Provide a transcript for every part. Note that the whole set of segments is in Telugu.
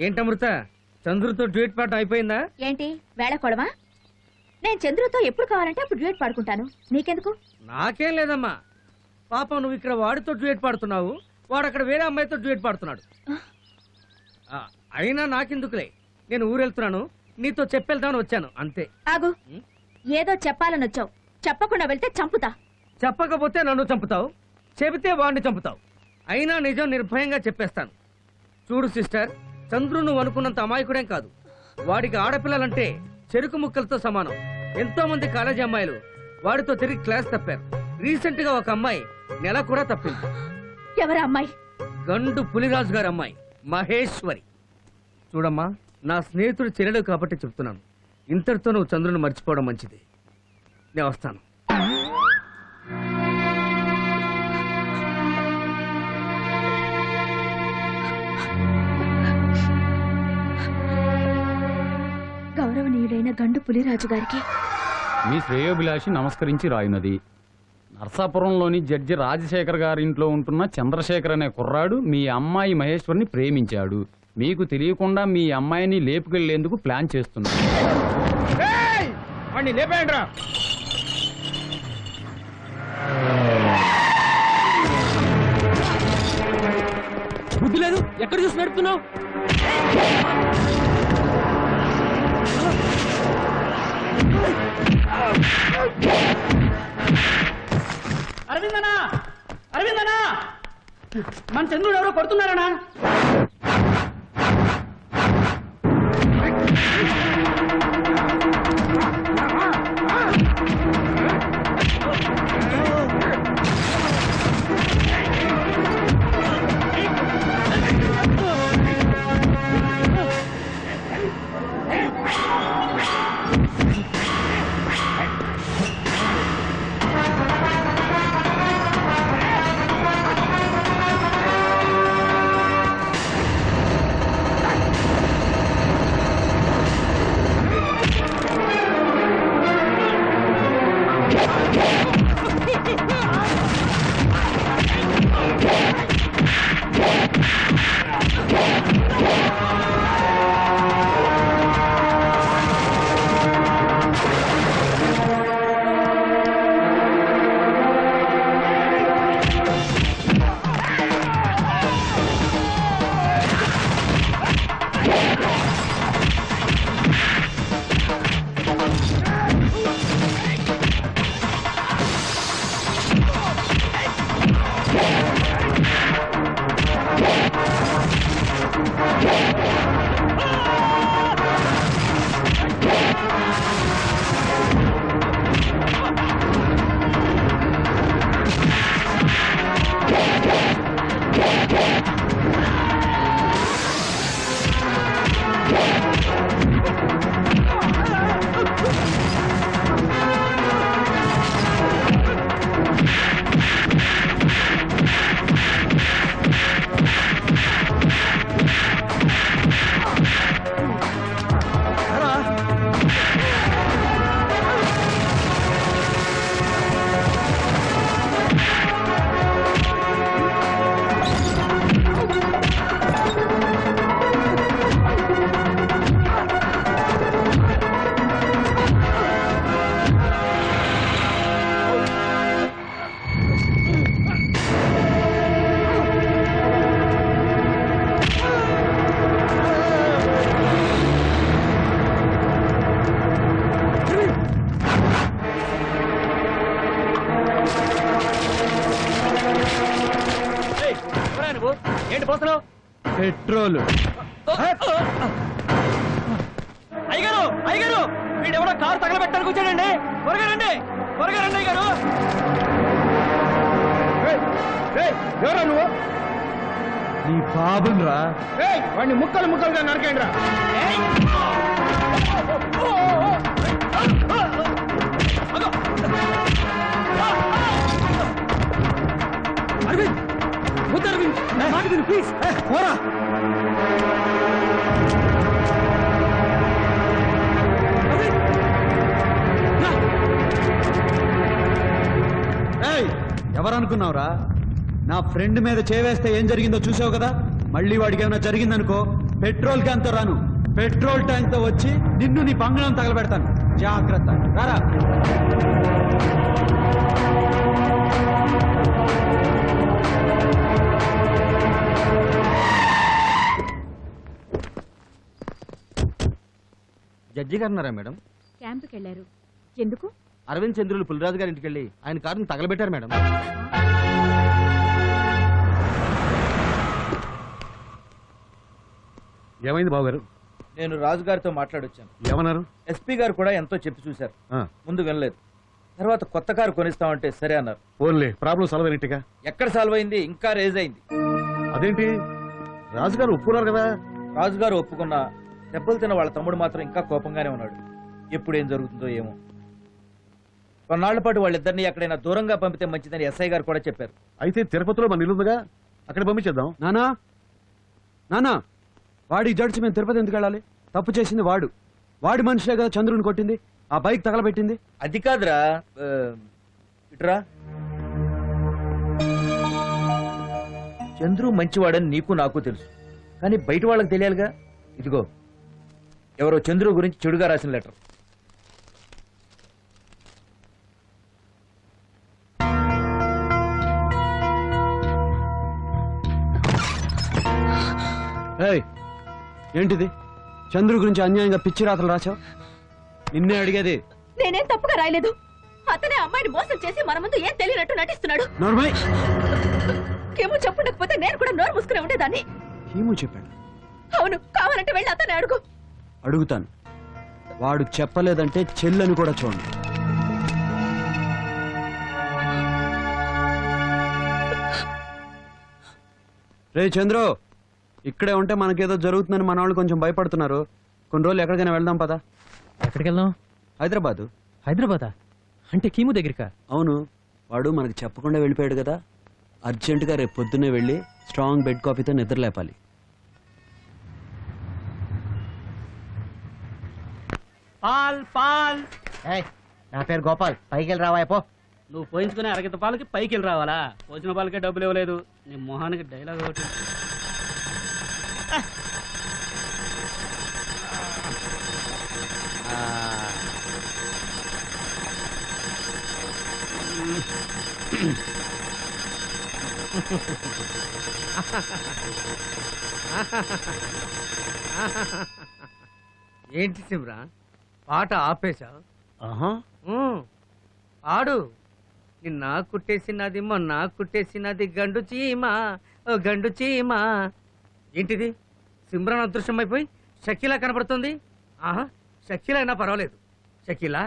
ఏంటమృత చంద్రుతో డ్యూట్ పాట అయిపోయిందా? ఏంటి? వేళకోడమా నేను చంద్రుతో ఎప్పుడు కావాలంటే అప్పుడు డ్యూయట్ పాడుకుంటాను. నీకెందుకు? నాకేం లేదమ్మా. పాపం నువ్వు ఇక్కడ వాడితో డ్యూట్ పాడుతున్నావు. వాడు అక్కడ వేరే అమ్మాయితో డ్యూట్ పాడుతున్నాడు. అయినా నాకెందుకులే? నేను ఊరెళ్తున్నాను. నీతో చెప్పెళ్తామని వచ్చాను. అంతే. ఆగు? ఏదో చెప్పాలని వచ్చావు. చెప్పకుండా వెళ్తే చంపుతా. చెప్పకపోతే నన్ను చంపుతావు? చెబితే వాడిని చంపుతావు. అయినా నిజం నిర్భయంగా చెప్పేస్తాను. చూడు సిస్టర్ చంద్రు నువ్వు అనుకున్నంత అమాయకుడేం కాదు. వాడికి ఆడపిల్లలంటే చెరుకు ముక్కలతో సమానం. ఎంతో మంది కాలేజీ అమ్మాయిలు వాడితో తిరిగి క్లాస్ తప్పారు. రీసెంట్గా ఒక అమ్మాయి నెల కూడా తప్పింది. ఎవరా అమ్మాయి? గండు పులిరాజు గారి అమ్మాయి మహేశ్వరి. చూడమ్మా నా స్నేహితుడు చెల్లెడు కాబట్టి చెప్తున్నాను. ఇంతటితో నువ్వు చంద్రుని మర్చిపోవడం మంచిది. నేను వస్తాను. గండు పులిరాజు గారికి. మీ శ్రేయోభిలాషి నమస్కరించి రాయునది. నర్సాపురంలోని జడ్జి రాజశేఖర్ గారి ఇంట్లో ఉంటున్న చంద్రశేఖర్ అనే కుర్రాడు మీ అమ్మాయి మహేశ్వర్ని ప్రేమించాడు. మీకు తెలియకుండా మీ అమ్మాయిని లేపుకెళ్ళేందుకు ప్లాన్ చేస్తున్నాడు బుద్ధి లేదు. ఎక్కడ చూసి నడుపుతున్నావు? కొడుతున్నారనా ఏంటి పోతున్నావు? పెట్రోల్. అయ్యగారు అయ్యగారు వీడెవడో కారు తగలబెట్టడానికి వచ్చాడండి. త్వరగా రండి త్వరగా రండి అయ్యగారు. ఎవరా నువ్వు? నీ బాబురా వాడిని ముక్కలు ముక్కలుగా నరకండి రా. ఏయ్! వద్దు ప్లీజ్ పోరా. ఎవరనుకున్నావురా? నా ఫ్రెండ్ మీద చేవేస్తే ఏం జరిగిందో చూసావు కదా? మళ్ళీ వాడికి ఏమైనా జరిగిందనుకో పెట్రోల్ క్యాన్తో రాను. పెట్రోల్ ట్యాంక్తో వచ్చి నిన్ను నీ పంగళం తగలబెడతాను. జాగ్రత్త. రారా. జడ్జి గారు ఉన్నారా మేడం? క్యాంపుకి వెళ్ళారు ఎందుకు? అరవింద్ చంద్రులు పులిరాజు గారి ఇంటికి వెళ్ళి ఆయన కారుని తగలబెట్టారు మేడం. ఏమైంది బావగారు? నేను రాజుగారితో మాట్లాడొచ్చాను. ఏమన్నారు? ఎస్పీ గారు కూడా ఎంతో చెప్పి చూశారు. ఆ, ముందు వినలేదు. తర్వాత కొత్త కారు కొనిస్తామంటే సరే అన్నారు. పోన్లే ప్రాబ్లం సాల్వ్ అయినట్టుగా. ఎక్కడ సాల్వ్ అయింది? ఇంకా రేజ్ అయింది. అదేంటి? రాజుగారు ఒప్పుకున్నారు కదా? రాజుగారు ఒప్పుకున్న దెబ్బలు తిన్న వాళ్ళ తమ్ముడు మాత్రం ఇంకా కోపంగానే ఉన్నాడు. ఎప్పుడు ఏం జరుగుతుందో ఏమో. కొన్నాళ్ళ పాటు వాళ్ళిద్దరిని ఎక్కడైనా దూరంగా పంపితే మంచిదని ఎస్ఐ గారు కూడా చెప్పారు. అయితే తిరుపతిలో మన ఇల్లుందిగా అక్కడ పంపించేద్దాం. నానా? నానా? వాడి జడ్జి మేము తిరుపతి ఎందుకు వెళ్ళాలి? తప్పు చేసింది వాడు. వాడి మనిషే కదా చంద్రుని కొట్టింది. ఆ బైక్ తగలబెట్టింది. అది కాదురా ఆ, ఇటురా. చంద్రు మంచివాడని నీకు నాకు తెలుసు. కానీ బయట వాళ్ళకి తెలియాలిగా? ఇదిగో. ఎవరో చంద్రు గురించి చెడుగా రాసిన లెటర్. ఏయ్ ఏంటిది? చంద్రు గురించి అన్యాయంగా పిచ్చి రాతలు రాచావు నిన్నే అడిగేది. నేనేం తప్పుగా రాయలేదు. అతనే అమ్మాయిని మోసం చేసి మన ముందు ఏం తెలియనట్టు నటిస్తున్నాడు. నోర్మై. ఏమో చెప్పుండకపోతే నేను కూడా నోరు మూసుకునే ఉండేదాన్ని. ఏమో చెప్పాడు అవును కావాలంటే వెళ్ళి అతనే అడుగు. అడుగుతాను. వాడు చెప్పలేదంటే చెల్లని కూడా చూడండి. రే చంద్రు ఇక్కడే ఉంటే మనకేదో జరుగుతుందని మన వాళ్ళు కొంచెం భయపడుతున్నారు. కొన్ని రోజులు ఎక్కడికైనా వెళ్దాం పదా? ఎక్కడికి వెళ్దాం హైదరాబాదు. హైదరాబాదా? అంటే కీము దగ్గరికా? అవును వాడు మనకు చెప్పకుండా వెళ్ళిపోయాడు కదా. అర్జెంటుగా రేపు పొద్దున్నే వెళ్ళి స్ట్రాంగ్ బెడ్ కాఫీతో నిద్ర పాల్ పాల్ నా పేరు గోపాల్. పైకి వెళ్ళి రావా పో. నువ్వు పోయించుకునే అరగంట పాలకి పైకి వెళ్ళి రావాలా? పోసిన పాలకే డబ్బులు ఇవ్వలేదు. నీ మొహానికి డైలాగ్ ఒకటి. ఏంటి సిమ్రా పాట ఆపేశావు ఆహా. ఆడు నిన్న కుట్టేసినది మొన్న కుట్టేసినది గండు చీమ ఓ గండు చీమ. ఏంటిది? సిమ్రాన్ అదృశ్యమైపోయి షకీలా కనబడుతుంది ఆహా షకీలా అయినా పర్వాలేదు. షకీలా?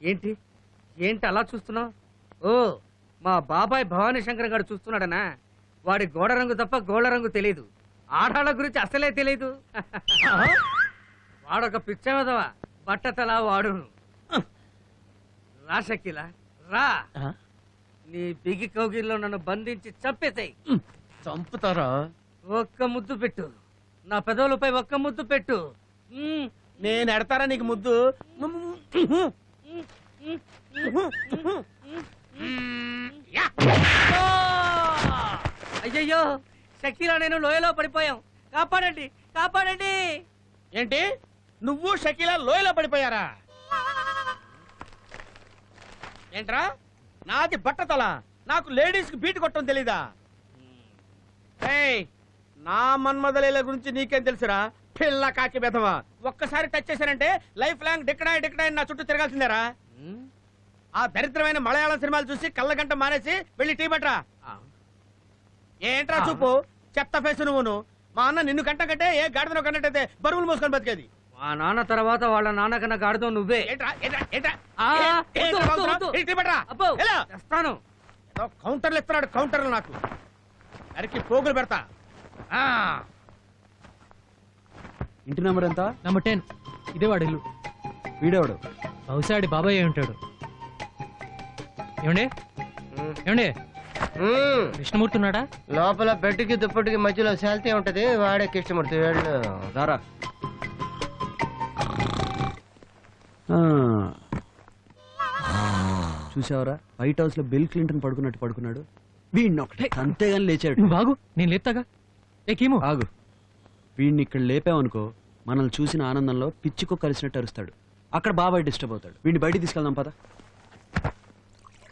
ఏంటి? ఏంటి అలా చూస్తున్నావు? ఓ మా బాబాయ్ భవానీ శంకర్ గారు చూస్తున్నాడనా? వాడి గోడ రంగు తప్ప గోళ్ళ రంగు తెలియదు ఆడాళ్ళ గురించి అసలే తెలియదు వాడొక పిచ్చవదవా బట్టతలా వాడును. రా షకీలా రా. నీ బిగి కౌగిల్లో నన్ను బంధించి చంపేతాయి చంపుతారా? ఒక్క ముద్దు పెట్టు. నా పెదవులపై ఒక్క ముద్దు పెట్టు. నేను ఎడతారా నీకు ముద్దు! అయ్యయ్యో షకీలా నేను లోయలో పడిపోయాం. కాపాడండి కాపాడండి. ఏంటి? నువ్వు షకీలా లోయలో పడిపోయారా? ఏంట్రా? నాది బట్టతల. నాకు లేడీస్కి బీట్ కొట్టడం తెలీదా? నా మన్మదలీల గురించి నీకేం తెలుసురా? పిల్ల కాకి బెదవా. ఒక్కసారి టచ్ చేశానంటే లైఫ్ లాంగ్ డిక్కడాయి డిక్కడాయి నా చుట్టూ తిరగాల్సిందేరా. ఆ దరిద్రమైన మలయాళం సినిమాలు చూసి కళ్ళగంట మానేసి వెళ్ళి టీ పట్రా. ఏంట్రా. చూపు? చెత్త ఫేసు నువ్వును. మా అన్న నిన్ను కంట కంటే ఏ గాడిదను కన్నట్టయితే బరువులు మోసుకొని బతికేది. మా నాన్న తర్వాత వాళ్ళ నాన్న కన్నా గాడితో నువ్వే కౌంటర్లు ఇస్తున్నాడు కౌంటర్లు నాకు. అరికి పోగులు పెడతా. ఆ. ఇంటి నెంబర్ ఎంత? Number ten. ఇదే వాడి ఇల్లు. వీడేవాడు? బహుశా ఆడి బాబాయ్ ఉంటాడు. ఏమండి? ఏమండి? కృష్ణమూర్తి ఉన్నాడా? లోపల బెడ్కి దుప్పటికి మధ్యలో శాల్తీ ఉంటది వాడే కృష్ణమూర్తి వెళ్ళు. రారా చూసావరా? వైట్ హౌస్లో బిల్ క్లింటన్ పడుకున్నట్టు పడుకున్నాడు. వీడిని ఒకటి అంతేగాని లేచాడు. ఆగు నేను లేపుతాగా. ఏ కీము. ఆగు. వీడిని ఇక్కడ లేపావనుకో మనల్ని చూసిన ఆనందంలో పిచ్చికో కలిసినట్టు అరుస్తాడు. అక్కడ బాబాయ్ డిస్టర్బ్ అవుతాడు. వీడిని బయటికి తీసుకెళ్దాం పద.